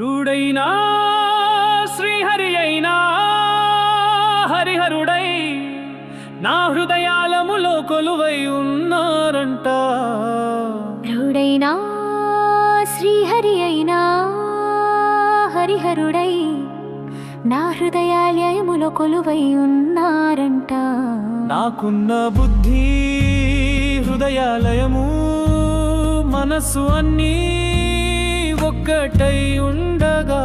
రూడైనా శ్రీహరి అయినా హరిహరుడై నా హృదయాలములో కొలువై ఉన్నారంట. రుడైనా శ్రీహరి అయినా హరిహరుడై నా హృదయాలయములో కొలువై ఉన్నారంట. నాకున్న బుద్ధి హృదయాలయము మనస్సు అన్నీ ఒక్కటై ఉండగా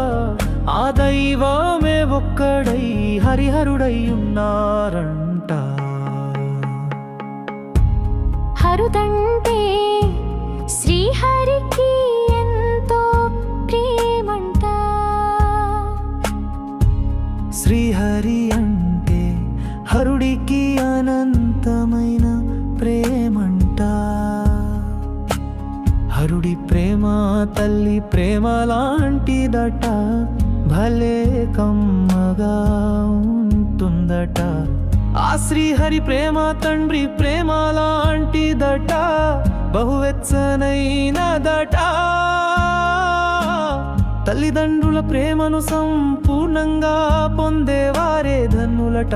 ఆ దైవమే ఒక్కడై హరిహరుడై ఉన్నారంట. హరుదంటే శ్రీహరికి ఎంతో ప్రేమంట. శ్రీహరి అంటే హరుడికి అనంతమైన మా తల్లి ప్రేమ లాంటిదట భలే కమ్మగా ఉంటుందట. ఆ శ్రీహరి ప్రేమ తండ్రి ప్రేమ లాంటిదట బహువెచ్చనైనదట. తల్లిదండ్రుల ప్రేమను సంపూర్ణంగా పొందేవారే ధన్నులట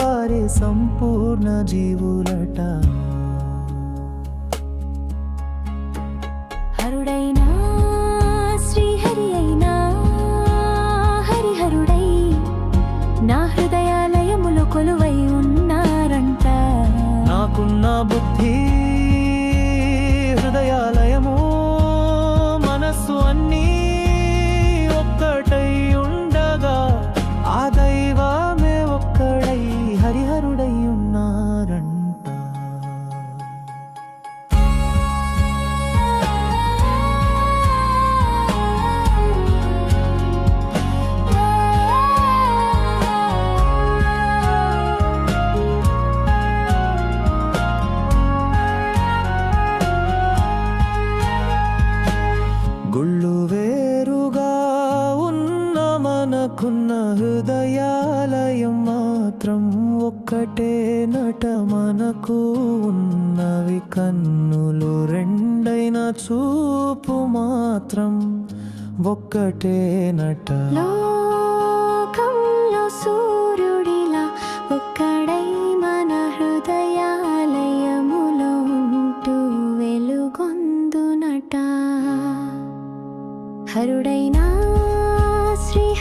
వారే సంపూర్ణ జీవులట. హరుడైనా శ్రీహరి అయినా హరిహరుడై నా హృదయాలయములో కొలువై ఉన్నారంట. నాకున్న బుద్ధి హృదయాలయము మనస్సు అన్నీ ఒక్కటై ఉండగా మనకున్న హృదయాలయం మాత్రం ఒక్కటే నట మనకు ఉన్నవి కన్నులు రెండైన చూపు మాత్రం ఒక్కటే నట. లోకంలో సూర్యుడిలా ఒక్కడై మన హృదయాలయములో ఉంటూ వెలుగొందునట హరుడైనా